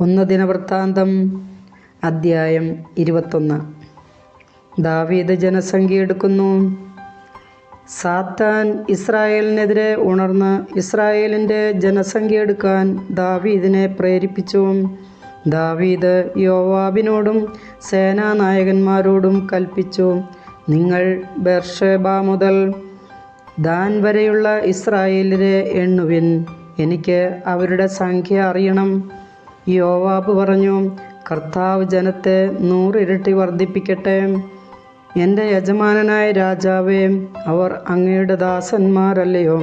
ഒന്ന് ദിനവൃത്താന്തം അദ്ധ്യായം ഇരുപത്തൊന്ന്. ദാവീദ് ജനസംഖ്യ എടുക്കുന്നു. സാത്താൻ ഇസ്രായേലിനെതിരെ ഉണർന്ന് ഇസ്രായേലിന്റെ ജനസംഖ്യ എടുക്കാൻ ദാവീദിനെ പ്രേരിപ്പിച്ചു. ദാവീദ് യോവാബിനോടും സേനാനായകന്മാരോടും കൽപ്പിച്ചു നിങ്ങൾ ബെർഷേബ മുതൽ ദാൻ വരെയുള്ള ഇസ്രായേലിനെ എണ്ണുവിൻ. എനിക്ക് അവരുടെ സംഖ്യ അറിയണം. യോവാബ് പറഞ്ഞു കർത്താവ് ജനത്തെ നൂറിരട്ടി വർദ്ധിപ്പിക്കട്ടെ. എന്റെ യജമാനനായ രാജാവേ അവർ അങ്ങയുടെ ദാസന്മാരല്ലയോ?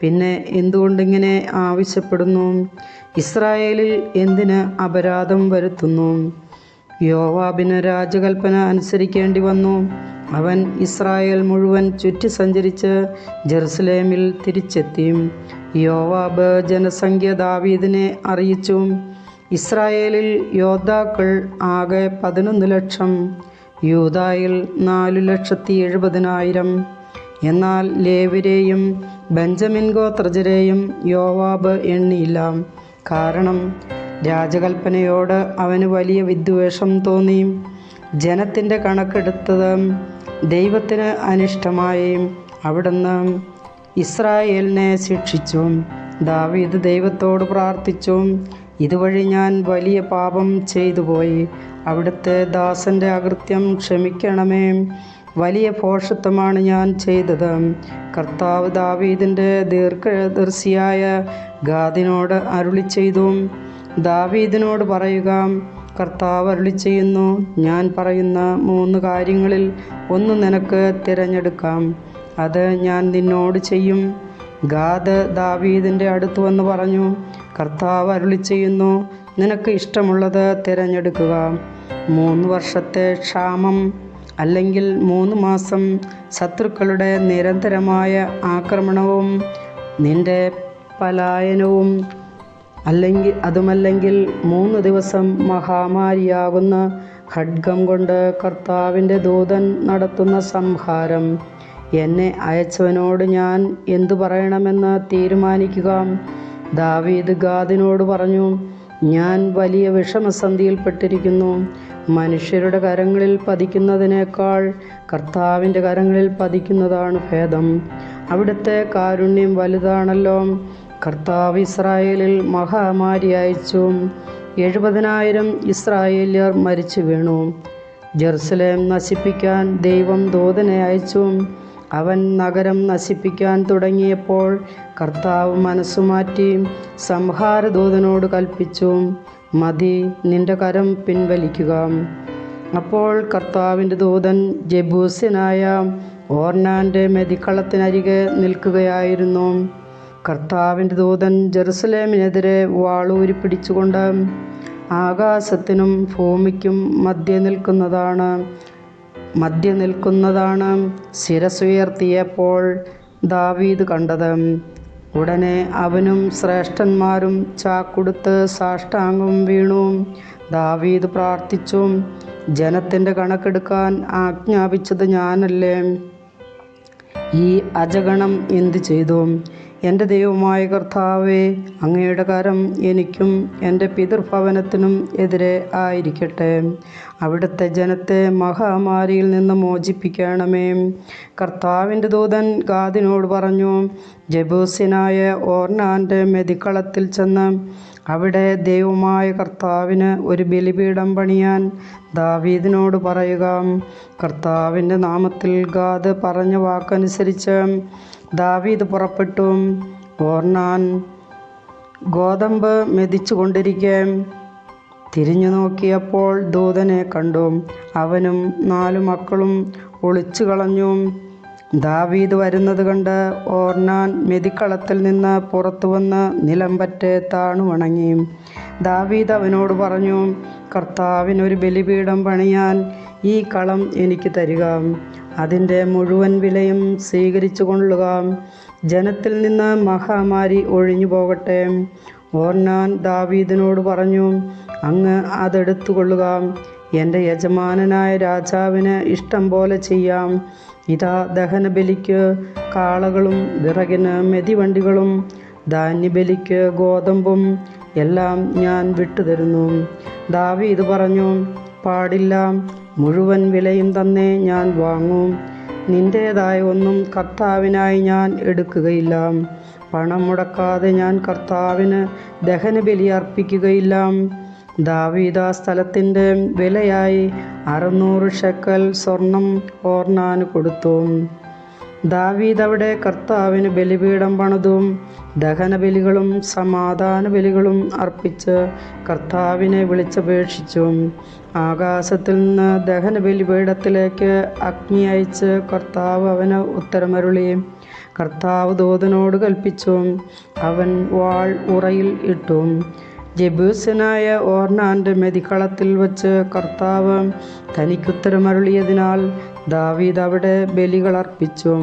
പിന്നെ എന്തുകൊണ്ടിങ്ങനെ ആവശ്യപ്പെടുന്നു? ഇസ്രായേലിൽ എന്തിന് അപരാധം വരുത്തുന്നു? യോവാബിന് രാജകൽപ്പന അനുസരിക്കേണ്ടി വന്നു. അവൻ ഇസ്രായേൽ മുഴുവൻ ചുറ്റി സഞ്ചരിച്ച് ജെറുസലേമിൽ തിരിച്ചെത്തി. യോവാബ് ജനസംഖ്യ ദാവീദിനെ അറിയിച്ചു. ഇസ്രായേലിൽ യോദ്ധാക്കൾ ആകെ പതിനൊന്ന് ലക്ഷം യൂതായിൽ നാലു ലക്ഷത്തി എഴുപതിനായിരം. എന്നാൽ ലേവരെയും ബെഞ്ചമിൻ ഗോത്രജരെയും യോവാബ് എണ്ണിയില്ല. കാരണം രാജകൽപ്പനയോട് അവന് വലിയ വിദ്വേഷം തോന്നി. ജനത്തിന്റെ കണക്കെടുത്തത് ദൈവത്തിന് അനിഷ്ടമായി. അവിടുന്ന് ഇസ്രായേലിനെ ശിക്ഷിച്ചു. ദാവീദ് ദൈവത്തോട് പ്രാർത്ഥിച്ചു. ഇതുവഴി ഞാൻ വലിയ പാപം ചെയ്തു പോയി. അവിടുത്തെ ദാസന്റെ അകൃത്യം ക്ഷമിക്കണമേ. വലിയ പോഷത്വമാണ് ഞാൻ ചെയ്തത്. കർത്താവ് ദാവീദിന്റെ ദീർഘദർശിയായ ഗാദിനോട് അരുളി ചെയ്തു. ദാവീദിനോട് പറയുക കർത്താവ് അരുളി ചെയ്യുന്നു. ഞാൻ പറയുന്ന മൂന്ന് കാര്യങ്ങളിൽ ഒന്ന് നിനക്ക് തിരഞ്ഞെടുക്കാം. അത് ഞാൻ നിന്നോട് ചെയ്യും. ഗാദ് ദാവീദിന്റെ അടുത്ത് വന്ന് പറഞ്ഞു കർത്താവ് അരുളി ചെയ്യുന്നു നിനക്ക് ഇഷ്ടമുള്ളത് തിരഞ്ഞെടുക്കുക. മൂന്ന് വർഷത്തെ ക്ഷാമം അല്ലെങ്കിൽ മൂന്ന് മാസം ശത്രുക്കളുടെ നിരന്തരമായ ആക്രമണവും നിന്റെ പലായനവും അല്ലെങ്കിൽ അതുമല്ലെങ്കിൽ മൂന്ന് ദിവസം മഹാമാരിയാകുന്ന ഖഡ്ഗം കൊണ്ട് കർത്താവിന്റെ ദൂതൻ നടത്തുന്ന സംഹാരം. എന്നെ അയച്ചവനോട് ഞാൻ എന്തു പറയണമെന്ന് തീരുമാനിക്കുക. ദാവീദ് ഗാദിനോട് പറഞ്ഞു ഞാൻ വലിയ വിഷമസന്ധിയിൽപ്പെട്ടിരിക്കുന്നു. മനുഷ്യരുടെ കരങ്ങളിൽ പതിക്കുന്നതിനേക്കാൾ കർത്താവിന്റെ കരങ്ങളിൽ പതിക്കുന്നതാണ് ഭേദം. അവിടുത്തെ കാരുണ്യം വലുതാണല്ലോ. കർത്താവ് ഇസ്രായേലിൽ മഹാമാരി അയച്ചു. എഴുപതിനായിരം ഇസ്രായേലിയർ മരിച്ചു വീണു. ജെറുസലേം നശിപ്പിക്കാൻ ദൈവം ദൂതനെ അയച്ചു. അവൻ നഗരം നശിപ്പിക്കാൻ തുടങ്ങിയപ്പോൾ കർത്താവ് മനസ്സുമാറ്റി സംഹാരദൂതനോട് കൽപ്പിച്ചു മതി നിന്റെ കരം പിൻവലിക്കുക. അപ്പോൾ കർത്താവിന്റെ ദൂതൻ ജബൂസ്യനായ ഓർണാന്റെ മെതിക്കളത്തിനരികെ നിൽക്കുകയായിരുന്നു. കർത്താവിന്റെ ദൂതൻ ജെറുസലേമിനെതിരെ വാളൂരി പിടിച്ചുകൊണ്ട് ആകാശത്തിനും ഭൂമിക്കും മധ്യ നിൽക്കുന്നതാണ്. മധ്യ നിൽക്കുന്നതാണ് ശിരസുയർത്തിയപ്പോൾ ദാവീദ് കണ്ടത്. ഉടനെ അവനും ശ്രേഷ്ഠന്മാരും ചാക്കുടുത്ത് സാഷ്ടാംഗം വീണു. ദാവീദ് പ്രാർത്ഥിച്ചു ജനത്തിന്റെ കണക്കെടുക്കാൻ ആജ്ഞാപിച്ചത് ഞാനല്ലേ? ഈ അജഗണം എന്തു ചെയ്തു? എന്റെ ദൈവമായ കർത്താവേ അങ്ങയുടെ കരം എനിക്കും എന്റെ പിതൃഭവനത്തിനും എതിരെ ആയിരിക്കട്ടെ. അവിടുത്തെ ജനത്തെ മഹാമാരിയിൽ നിന്ന് മോചിപ്പിക്കണമേ. കർത്താവിന്റെ ദൂതൻ ഗാദിനോട് പറഞ്ഞു ജബൂസിനായ ഓർണാന്റെ മെതിക്കളത്തിൽ ചെന്ന് അവിടെ ദൈവമായ കർത്താവിന് ഒരു ബലിപീഠം പണിയാൻ ദാവീദിനോട് പറയുക. കർത്താവിന്റെ നാമത്തിൽ ഗാദ് പറഞ്ഞ വാക്കനുസരിച്ച് ദാവീദ് പുറപ്പെട്ടു. ഓർണാൻ ഗോതമ്പ് മെതിച്ചു കൊണ്ടിരിക്കെ. തിരിഞ്ഞു നോക്കിയപ്പോൾ ദൂതനെ കണ്ടു. അവനും നാലു മക്കളും ഒളിച്ചു കളഞ്ഞു. ദാവീദ് വരുന്നത് കണ്ട് ഓർണാൻ മെതിക്കളത്തിൽ നിന്ന് പുറത്തു വന്ന് നിലമ്പറ്റെ താണു വണങ്ങി. ദാവീദ് അവനോട് പറഞ്ഞു കർത്താവിനൊരു ബലിപീഠം പണിയാൻ ഈ കളം എനിക്ക് തരിക. അതിന്റെ മുഴുവൻ വിലയും സ്വീകരിച്ചു കൊള്ളുക. ജനത്തിൽ നിന്ന് മഹാമാരി ഒഴിഞ്ഞു പോകട്ടെ. ഓർണാൻ ദാവീദിനോട് പറഞ്ഞു അങ്ങ് അതെടുത്തു കൊള്ളുക. എന്റെ യജമാനനായ രാജാവിന് ഇഷ്ടം പോലെ ചെയ്യാം. ഇതാ ദഹനബലിക്ക് കാളകളും വിറകിന് മെതിവണ്ടികളും ധാന്യബലിക്ക് ഗോതമ്പും എല്ലാം ഞാൻ വിട്ടുതരുന്നു. ദാവീദ് പറഞ്ഞു പാടില്ല. മുഴുവൻ വിലയും തന്നെ ഞാൻ വാങ്ങും. നിന്റേതായ ഒന്നും കർത്താവിനായി ഞാൻ എടുക്കുകയില്ല. പണം മുടക്കാതെ ഞാൻ കർത്താവിന് ദഹനബലി അർപ്പിക്കുകയില്ല. ദാവീദ സ്ഥലത്തിന്റെ വിലയായി അറുന്നൂറ് ഷെക്കൽ സ്വർണം ഓർണാന് കൊടുത്തു. ദാവീദ് അവിടെ കർത്താവിന് ബലിപീഠം പണിതും ദഹനബലികളും സമാധാന ബലികളും അർപ്പിച്ച് കർത്താവിനെ വിളിച്ചപേക്ഷിച്ചു ആകാശത്തിൽ നിന്ന് ദഹനബലിപീഠത്തിലേക്ക് അഗ്നി അയച്ച് കർത്താവ് അവന് ഉത്തരമരുളി. കർത്താവ് ദൂതനോട് കൽപ്പിച്ചു അവൻ വാൾ ഉറയിൽ ഇട്ടു. ജബൂസനായ ഓർണാന്റെ മെതിക്കളത്തിൽ വച്ച് കർത്താവ് തനിക്കുത്തരമരുളിയതിനാൽ ദാവീദ് അവിടെ ബലികൾ അർപ്പിച്ചു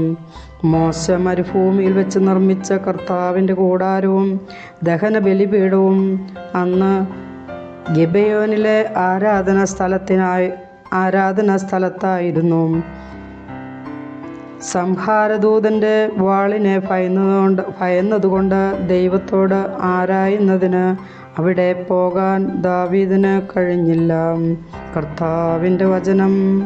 മോശ മരുഭൂമിയിൽ വെച്ച് നിർമ്മിച്ച കർത്താവിന്റെ കൂടാരവും ദഹന ബലിപീഠവും അന്ന് ഗിബയോനിലെ ആരാധന സ്ഥലത്തിനായി ആരാധന സ്ഥലത്തായിരുന്നു. സംഹാരദൂതന്റെ വാളിനെ ഭയന്നതുകൊണ്ട് ഭയന്നതുകൊണ്ട് ദൈവത്തോട് ആരായുന്നതിന് അവിടെ പോകാൻ ദാവീദിന് കഴിഞ്ഞില്ല. കർത്താവിന്റെ വചനം.